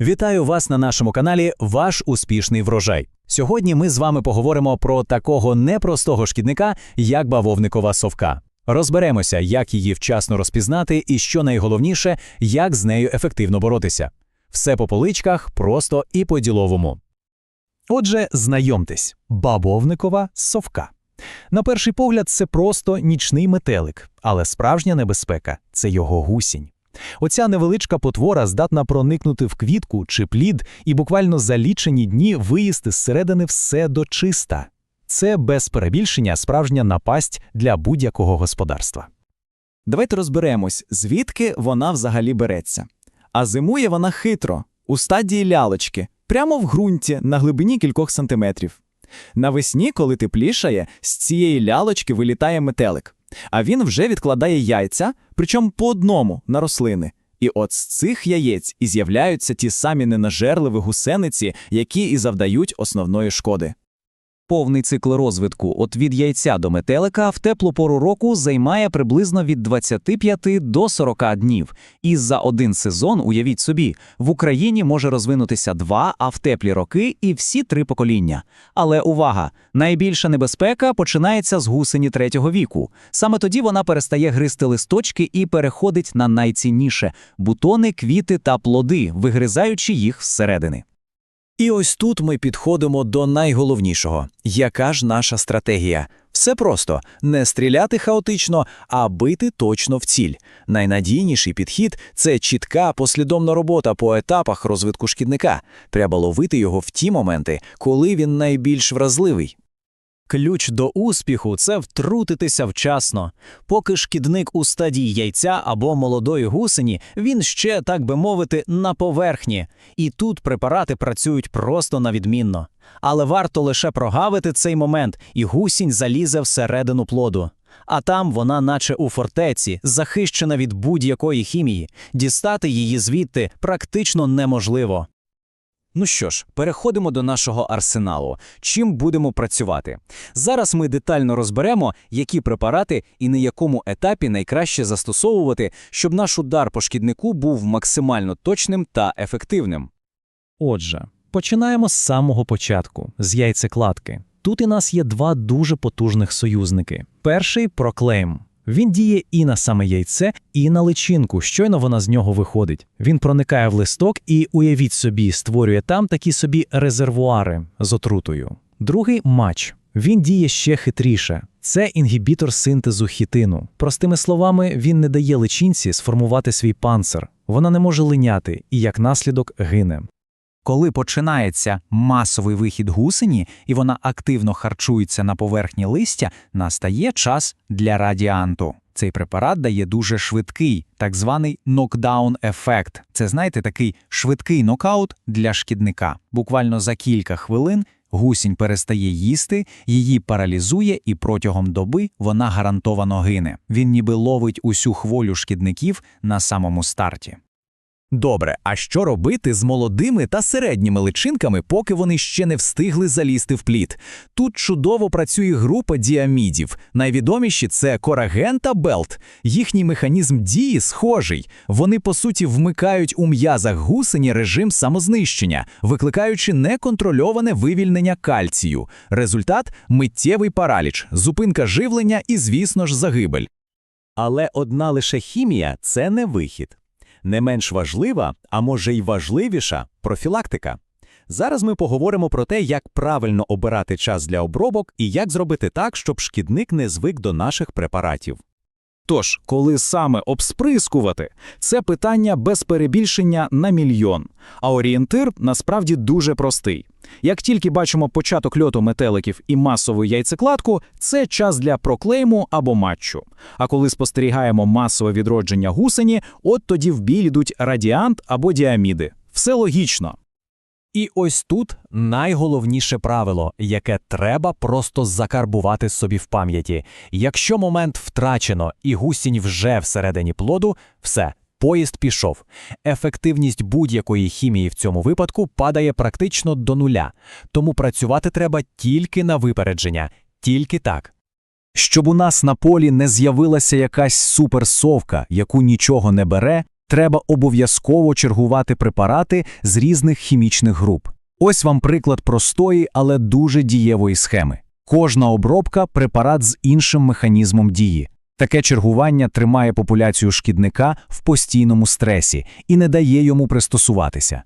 Вітаю вас на нашому каналі Ваш успішний врожай. Сьогодні ми з вами поговоримо про такого непростого шкідника, як бавовникова совка. Розберемося, як її вчасно розпізнати, і що найголовніше, як з нею ефективно боротися. Все по поличках, просто і по-діловому. Отже, знайомтесь, бабовникова совка. На перший погляд, це просто нічний метелик, але справжня небезпека це його гусінь. Оця невеличка потвора здатна проникнути в квітку чи плід і буквально за лічені дні виїсти зсередини все до чиста. Це без перебільшення справжня напасть для будь-якого господарства. Давайте розберемось, звідки вона взагалі береться. А зимує вона хитро, у стадії лялочки, прямо в ґрунті на глибині кількох сантиметрів. Навесні, коли теплішає, з цієї лялочки вилітає метелик, а він вже відкладає яйця, причому по одному на рослини. І от з цих яєць і з'являються ті самі ненажерливі гусениці, які і завдають основної шкоди. Повний цикл розвитку от від яйця до метелика в теплу пору року займає приблизно від 25 до 40 днів. І за один сезон, уявіть собі, в Україні може розвинутися два, а в теплі роки і всі три покоління. Але увага! Найбільша небезпека починається з гусені третього віку. Саме тоді вона перестає гризти листочки і переходить на найцінніше бутони, квіти та плоди, вигризаючи їх зсередини. І ось тут ми підходимо до найголовнішого. Яка ж наша стратегія? Все просто не стріляти хаотично, а бити точно в ціль. Найнадійніший підхід це чітка послідовна робота по етапах розвитку шкідника. Треба ловити його в ті моменти, коли він найбільш вразливий. Ключ до успіху це втрутитися вчасно. Поки шкідник у стадії яйця або молодої гусені, він ще, так би мовити, на поверхні. І тут препарати працюють просто на відмінно. Але варто лише прогавити цей момент, і гусінь залізе всередину плоду. А там вона, наче у фортеці, захищена від будь-якої хімії. Дістати її звідти практично неможливо. Ну що ж, переходимо до нашого арсеналу. Чим будемо працювати? Зараз ми детально розберемо, які препарати і на якому етапі найкраще застосовувати, щоб наш удар по шкіднику був максимально точним та ефективним. Отже, починаємо з самого початку, з яйцекладки. Тут у нас є два дуже потужних союзники. Перший проклейм. Він діє і на саме яйце, і на личинку. Щойно вона з нього виходить. Він проникає в листок і, уявіть собі, створює там такі собі резервуари з отрутою. Другий матч. Він діє ще хитріше. Це інгібітор синтезу хітину. Простими словами, він не дає личинці сформувати свій панцир. Вона не може линяти і, як наслідок, гине. Коли починається масовий вихід гусені, і вона активно харчується на поверхні листя, настає час для радіанту. Цей препарат дає дуже швидкий, так званий нокдаун-ефект. Це, знаєте, такий швидкий нокаут для шкідника. Буквально за кілька хвилин гусінь перестає їсти, її паралізує, і протягом доби вона гарантовано гине. Він ніби ловить усю хволю шкідників на самому старті. Добре, а що робити з молодими та середніми личинками, поки вони ще не встигли залізти в плід? Тут чудово працює група діамідів. Найвідоміші це кораген та белт. Їхній механізм дії схожий. Вони, по суті, вмикають у м'язах гусені режим самознищення, викликаючи неконтрольоване вивільнення кальцію. Результат миттєвий параліч, зупинка живлення і, звісно ж, загибель. Але одна лише хімія це не вихід. Не менш важлива, а може й важливіша профілактика. Зараз ми поговоримо про те, як правильно обирати час для обробок і як зробити так, щоб шкідник не звик до наших препаратів. Тож, коли саме обсприскувати, це питання без перебільшення на мільйон. А орієнтир насправді дуже простий. Як тільки бачимо початок льоту метеликів і масову яйцекладку, це час для проклейму або матчу. А коли спостерігаємо масове відродження гусені, от тоді в бій йдуть радіант або діаміди. Все логічно. І ось тут найголовніше правило, яке треба просто закарбувати собі в пам'яті. Якщо момент втрачено і гусінь вже всередині плоду, все, поїзд пішов. Ефективність будь-якої хімії в цьому випадку падає практично до нуля, тому працювати треба тільки на випередження, тільки так. Щоб у нас на полі не з'явилася якась суперсовка, яку нічого не бере, Треба обов'язково чергувати препарати з різних хімічних груп. Ось вам приклад простої, але дуже дієвої схеми. Кожна обробка препарат з іншим механізмом дії. Таке чергування тримає популяцію шкідника в постійному стресі і не дає йому пристосуватися.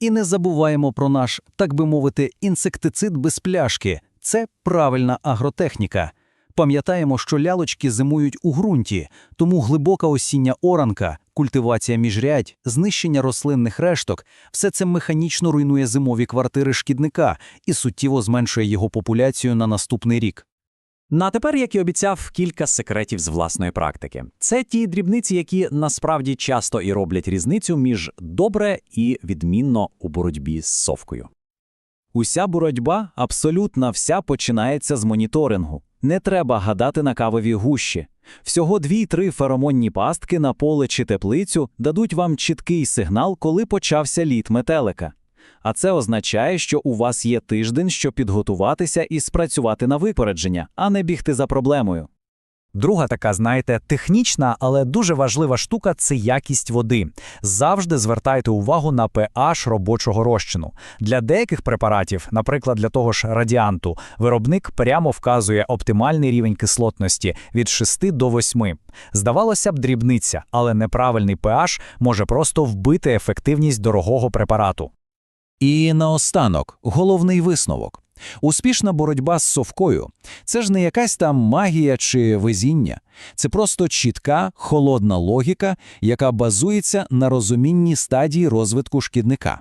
І не забуваємо про наш, так би мовити, інсектицид без пляшки. Це правильна агротехніка. Пам'ятаємо, що лялочки зимують у ґрунті, тому глибока осіння оранка, культивація міжрядь, знищення рослинних решток – все це механічно руйнує зимові квартири шкідника і суттєво зменшує його популяцію на наступний рік. Ну а тепер, як і обіцяв, кілька секретів з власної практики. Це ті дрібниці, які насправді часто і роблять різницю між добре і відмінно у боротьбі з совкою. Уся боротьба, абсолютно вся починається з моніторингу. Не треба гадати на кавові гущі. Всього дві-три феромонні пастки на поле чи теплицю дадуть вам чіткий сигнал, коли почався літ метелика. А це означає, що у вас є тиждень, щоб підготуватися і спрацювати на випередження, а не бігти за проблемою. Друга така, знаєте, технічна, але дуже важлива штука це якість води. Завжди звертайте увагу на pH робочого розчину. Для деяких препаратів, наприклад, для того ж радіанту, виробник прямо вказує оптимальний рівень кислотності від 6 до 8. Здавалося б, дрібниця, але неправильний pH може просто вбити ефективність дорогого препарату. І наостанок, головний висновок. Успішна боротьба з совкою – це ж не якась там магія чи везіння. Це просто чітка, холодна логіка, яка базується на розумінні стадії розвитку шкідника.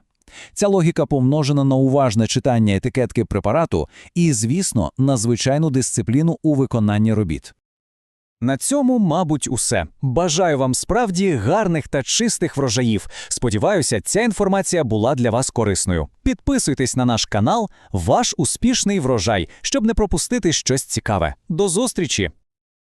Ця логіка помножена на уважне читання етикетки препарату і, звісно, на звичайну дисципліну у виконанні робіт. На цьому, мабуть, усе. Бажаю вам справді гарних та чистих врожаїв. Сподіваюся, ця інформація була для вас корисною. Підписуйтесь на наш канал, ваш успішний врожай, щоб не пропустити щось цікаве. До зустрічі!